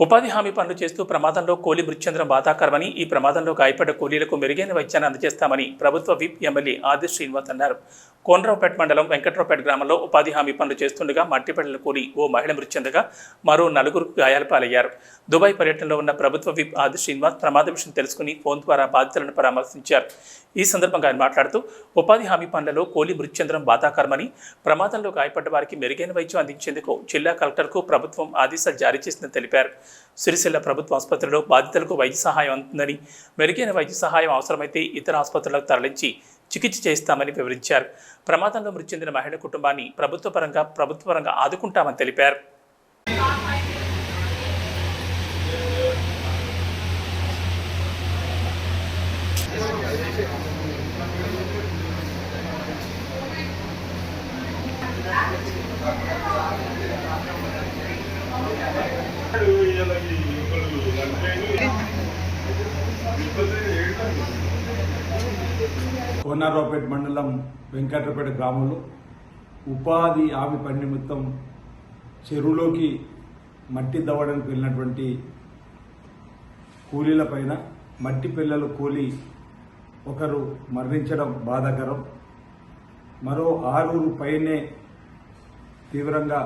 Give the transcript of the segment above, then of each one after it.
ఉపాధి హామీ పనులు చేస్తూ ప్రమాదంలో కూలీ మృతి బాధాకరమని ఈ ప్రమాదంలో గాయపడ్డ కూలీలకు మెరుగైన వైద్యాన్ని అందజేస్తామని ప్రభుత్వ విప్ ఎమ్మెల్యే ఆది శ్రీనివాస్ అన్నారు. కోనరావుపేట మండలం వెంకట్రావుపేట గ్రామంలో ఉపాధి హామీ పనులు చేస్తుండగా మట్టిపల్లెల కూలి ఓ మహిళ మృతి చెందగా మరో నలుగురు గాయాల పాలయ్యారు దుబాయ్ పర్యటనలో ఉన్న ప్రభుత్వ విప్ ఆది శ్రీనివాస్ ప్రమాద విషయం తెలుసుకుని ఫోన్ ద్వారా బాధితులను పరామర్శించారు. ఈ సందర్భంగా ఆయన మాట్లాడుతూ ఉపాధి హామీ పనులలో కూలి మృతి చెందడం బాధాకరమని ప్రమాదంలో గాయపడ్డ వారికి మెరుగైన వైద్యం అందించేందుకు జిల్లా కలెక్టర్కు ప్రభుత్వం ఆదేశాలు జారీ చేసిందని తెలిపారు. సిరిసిల్ల ప్రభుత్వ ఆసుపత్రిలో బాధితులకు వైద్య సహాయం అందుతుందని మెరుగైన వైద్య సహాయం అవసరమైతే ఇతర ఆసుపత్రులకు తరలించి చికిత్స చేస్తామని వివరించారు. ప్రమాదంలో మృతి చెందిన మహిళ కుటుంబాన్ని ప్రభుత్వ పరంగా ప్రభుత్వ పరంగా ఆదుకుంటామని తెలిపారు. కోనారావుపేట మండలం వెంకట్రపేట గ్రామంలో ఉపాధి హామీ పని నిమిత్తం చెరువులోకి మట్టి దవ్వడానికి వెళ్ళినటువంటి కూలీల పైన మట్టి పిల్లలు కూలి ఒకరు మరణించడం బాధాకరం. మరో ఆరుగురు పైనే తీవ్రంగా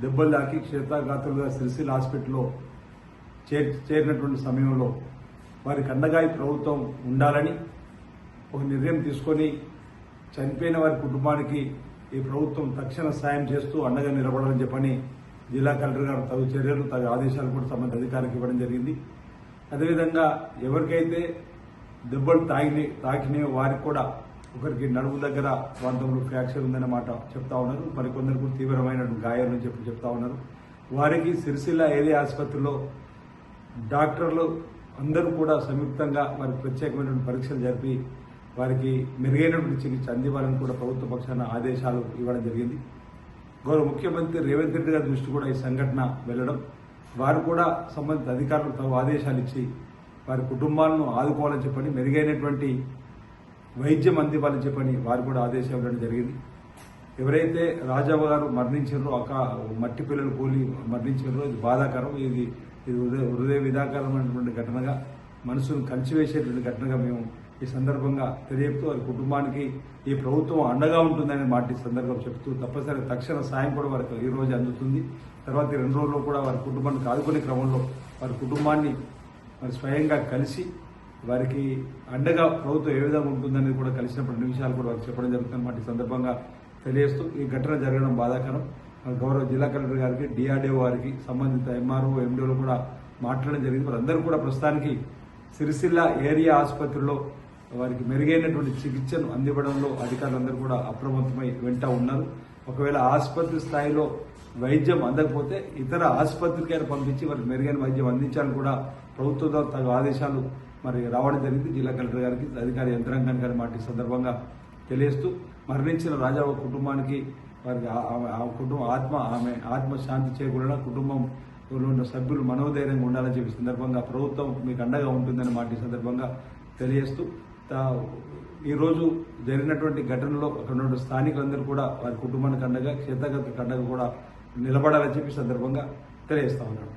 దెబ్బలు తాకి క్షేత్రఘాతులుగా సిరిసిల్ హాస్పిటల్లో చేర్ చేరినటువంటి సమయంలో వారికి అండగా ప్రభుత్వం ఉండాలని ఒక నిర్ణయం తీసుకొని చనిపోయిన వారి కుటుంబానికి ఈ ప్రభుత్వం తక్షణ సాయం చేస్తూ అండగా నిలబడాలని చెప్పని జిల్లా కలెక్టర్ గారు తగు చర్యలు తగు ఆదేశాలు కూడా సంబంధిత అధికారికి ఇవ్వడం జరిగింది. అదేవిధంగా ఎవరికైతే దెబ్బలు తాగిన తాకినాయో వారికి కూడా ఒకరికి నడుము దగ్గర ప్రాంతంలో ఫ్రాక్చర్ ఉందన్న మాట చెప్తా ఉన్నారు. మరికొందరికి తీవ్రమైన గాయాలని చెప్పి చెప్తా ఉన్నారు. వారికి సిరిసిల్ల ఏరియా ఆసుపత్రిలో డాక్టర్లు అందరూ కూడా సంయుక్తంగా వారికి ప్రత్యేకమైనటువంటి పరీక్షలు జరిపి వారికి మెరుగైనటువంటి చికిత్స అందివ్వాలని కూడా ప్రభుత్వ పక్షాన ఆదేశాలు ఇవ్వడం జరిగింది. గౌరవ ముఖ్యమంత్రి రేవంత్ రెడ్డి గారి దృష్టి కూడా ఈ సంఘటన వెళ్ళడం వారు కూడా సంబంధిత అధికారులకు తమ ఆదేశాలు ఇచ్చి వారి కుటుంబాలను ఆదుకోవాలని చెప్పని మెరుగైనటువంటి వైద్యం అందివ్వాలని చెప్పని వారు కూడా ఆదేశాలు ఇవ్వడం జరిగింది. ఎవరైతే రాజావ గారు మరణించారో ఒక మట్టి పిల్లలు కూలి మరణించారో ఇది బాధాకరం. ఇది ఇది హృదయ హృదయ విధాకరమైనటువంటి ఘటనగా మనసును కలిసివేసేటువంటి ఘటనగా మేము ఈ సందర్భంగా తెలియపుతూ వారి కుటుంబానికి ఈ ప్రభుత్వం అండగా ఉంటుందనే మాట ఈ సందర్భంగా చెప్తూ తప్పనిసరి తక్షణ సాయం కూడా వారికి ఈ రోజు అందుతుంది. తర్వాత రెండు రోజుల్లో కూడా వారి కుటుంబానికి ఆదుకునే క్రమంలో వారి కుటుంబాన్ని మరి స్వయంగా కలిసి వారికి అండగా ప్రభుత్వం ఏ విధంగా ఉంటుందనేది కూడా కలిసినప్పుడు నిమిషాలు కూడా వారికి చెప్పడం జరుగుతుందన్నమాట ఈ సందర్భంగా తెలియజేస్తూ ఈ ఘటన జరగడం బాధాకరం. గౌరవ జిల్లా కలెక్టర్ గారికి డిఆర్డీఓ వారికి సంబంధిత ఎంఆర్ఓ ఎండిఓలు కూడా మాట్లాడడం జరిగింది. వారందరూ కూడా ప్రస్తుతానికి సిరిసిల్ల ఏరియా ఆసుపత్రిలో వారికి మెరుగైనటువంటి చికిత్సను అందివ్వడంలో అధికారులందరూ కూడా అప్రమత్తమై వెంట ఉన్నారు. ఒకవేళ ఆసుపత్రి స్థాయిలో వైద్యం అందకపోతే ఇతర ఆసుపత్రికైనా పంపించి వారికి మెరుగైన వైద్యం అందించాలని కూడా ప్రభుత్వం తగు ఆదేశాలు మరి రావడం జరిగింది. జిల్లా కలెక్టర్ గారికి అధికారి యంత్రాంగానికి గారి మాట సందర్భంగా తెలియజేస్తూ మరణించిన రాజా కుటుంబానికి వారికి ఆ- ఆమె కుటుంబం ఆత్మ ఆమె ఆత్మ శాంతి చేకూరడం కుటుంబం ఉన్న సభ్యులు మనోధైర్యంగా ఉండాలని చెప్పి సందర్భంగా ప్రభుత్వం మీకు అండగా ఉంటుందని మాట సందర్భంగా తెలియజేస్తూ ఈరోజు జరిగినటువంటి ఘటనలో అక్కడ స్థానికులందరూ కూడా వారి కుటుంబానికి అండగా క్షేత్రగత అండగా కూడా నిలబడాలని చెప్పి సందర్భంగా తెలియజేస్తా ఉన్నాను.